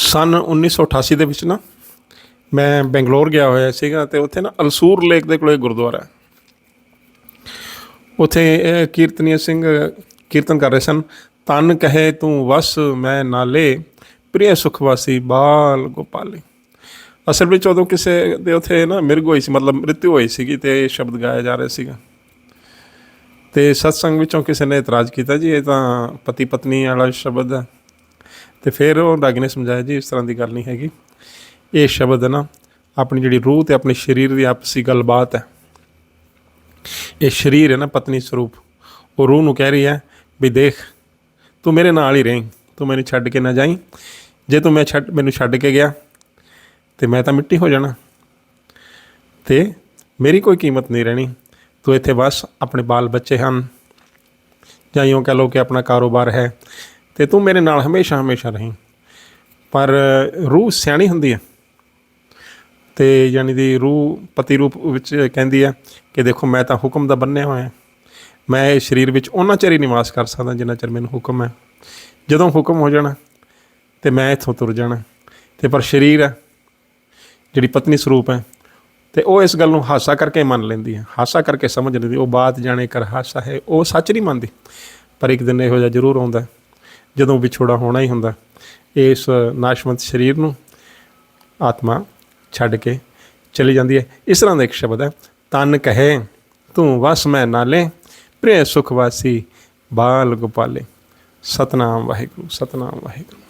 ਸਨ 1988 ਦੇ ਵਿੱਚ ਨਾ, ਮੈਂ ਬੈਂਗਲੌਰ ਗਿਆ ਹੋਇਆ ਸੀਗਾ ਤੇ ਉੱਥੇ ਨਾ ਅਲਸੂਰ ਲੇਕ ਦੇ ਕੋਲੇ ਗੁਰਦੁਆਰਾ ਹੈ। ਉੱਥੇ ਇਹ ਕੀਰਤਨੀय ਸਿੰਘ ਕੀਰਤਨ ਕਰ ਰਹੇ ਸਨ, ਤਨ ਕਹੇ ਤੂੰ ਵਸ, ਮੈਂ ਨਾਲੇ ਪ੍ਰਿਯ ਸੁਖਵਾਸੀ ਬਾਲ ਗੋਪਾਲੀ। ਅਸਲ ਵਿੱਚ ਉਦੋਂ ਕਿਸੇ ਦੇ ਉੱਥੇ ਨਾ ਮਿਰਗ ਹੋਈ ਸੀ, ਮਤਲਬ ਮ੍ਰਿਤੂ ਹੋਈ ਸੀਗੀ ਤੇ ਇਹ ਸ਼ਬਦ ਗਾਇਆ ਜਾ ਰਿਹਾ ਸੀਗਾ। ਤੇ ਸਤਸੰਗ ਵਿੱਚੋਂ ਕਿਸੇ ਨੇ ਇਤਰਾਜ਼ ਕੀਤਾ, ਜੀ, ਇਹ ਤਾਂ ਪਤੀ ਪਤਨੀ ਵਾਲਾ ਸ਼ਬਦ ਹੈ। ਤੇ ਫਿਰ ਉਹ ਡਾਗੀ ਨੇ ਸਮਝਾਇਆ ਜੀ, ਇਸ ਤਰ੍ਹਾਂ ਦੀ ਗੱਲ ਨਹੀਂ ਹੈਗੀ। ਇਹ ਸ਼ਬਦ ਹੈ ਨਾ, ਆਪਣੀ ਜਿਹੜੀ ਰੂਹ ਤੇ ਆਪਣੇ ਸਰੀਰ ਦੀ ਆਪਸੀ ਗੱਲਬਾਤ ਹੈ। ਇਹ ਸਰੀਰ ਹੈ ਨਾ ਪਤਨੀ ਸਰੂਪ। ਉਹ ਰੂਹ ਨੂੰ ਕਹਿ ਰਹੀ ਹੈ ਵੀ ਦੇਖ, ਤੂੰ ਮੇਰੇ ਨਾਲ ਹੀ ਰਹੀਂ, ਤੂੰ ਮੈਨੂੰ ਛੱਡ ਕੇ ਨਾ ਜਾਈਂ। ਜੇ ਤੂੰ ਮੈਂ ਛੱਡ, ਮੈਨੂੰ ਛੱਡ ਕੇ ਗਿਆ, ਤੇ ਮੈਂ ਤਾਂ ਮਿੱਟੀ ਹੋ ਜਾਣਾ। ਤੇ ਮੇਰੀ ਕੋਈ ਕੀਮਤ ਨਹੀਂ ਰਹਿਣੀ। ਤੂੰ ਇੱਥੇ ਬਸ ਆਪਣੇ ਬਾਲ ਬੱਚੇ ਹਨ। ਜਾਂ ਇਉਂ ਕਹ ਲਓ ਕਿ ਆਪਣਾ ਕਾਰੋਬਾਰ ਹੈ। ਤੇ ਤੂੰ ਮੇਰੇ ਨਾਲ ਹਮੇਸ਼ਾ ਹਮੇਸ਼ਾ ਰਹੀਂ। ਪਰ ਰੂਹ ਸਿਆਣੀ ਹੁੰਦੀ ਹੈ। ਤੇ ਯਾਨੀ ਦੀ ਰੂਹ ਪਤੀ ਰੂਪ ਵਿੱਚ ਕਹਿੰਦੀ ਹੈ ਕਿ ਦੇਖੋ ਮੈਂ ਤਾਂ ਹੁਕਮ ਦਾ ਬੰਨਿਆ ਹੋਇਆ ਮੈਂ ਇਸ ਸਰੀਰ ਵਿੱਚ ਉਹਨਾਂ ਚਿਰ ਹੀ ਨਿਵਾਸ ਕਰ ਸਕਦਾ ਜਿੰਨਾ ਚਿਰ ਮੈਨੂੰ ਹੁਕਮ ਹੈ। ਜਦੋਂ ਹੁਕਮ ਹੋ ਜਾਣਾ ਤੇ ਮੈਂ ਇੱਥੋਂ ਤੁਰ ਜਾਣਾ। ਤੇ ਪਰ ਸਰੀਰ ਹੈ, ਜਿਹੜੀ ਪਤਨੀ ਸਰੂਪ ਹੈ, ਤੇ ਉਹ ਇਸ ਗੱਲ ਨੂੰ ਹਾਸਾ ਕਰਕੇ ਮੰਨ ਲੈਂਦੀ ਹੈ। ਹਾਸਾ ਕਰਕੇ ਸਮਝ ਲੈਂਦੀ ਉਹ ਬਾਤ ਜਾਣੇ ਕਰ ਹਾਸਾ ਹੈ, ਉਹ ਸੱਚ ਨਹੀਂ ਮੰਨਦੀ। ਪਰ ਇੱਕ ਦਿਨ ਇਹੋ ਜਿਹਾ ਜ਼ਰੂਰ ਆਉਂਦਾ ਜਦੋਂ ਵਿਛੋੜਾ ਹੋਣਾ ਹੀ ਹੁੰਦਾ, ਇਸ ਨਾਸ਼ਵੰਤ ਸਰੀਰ ਨੂੰ ਆਤਮਾ ਛੱਡ ਕੇ ਚਲੀ ਜਾਂਦੀ ਹੈ। ਇਸ ਤਰ੍ਹਾਂ ਦਾ ਇੱਕ ਸ਼ਬਦ ਹੈ, ਤਨ ਕਹੇ, ਤੂੰ ਵਸ ਮੈਂ ਨਾਲੇ ਪ੍ਰੇ ਸੁਖ ਵਾਸੀ ਬਾਲ ਗੋਪਾਲੇ। ਸਤਨਾਮ ਵਾਹਿਗੁਰੂ ਸਤਨਾਮ ਵਾਹਿਗੁਰੂ।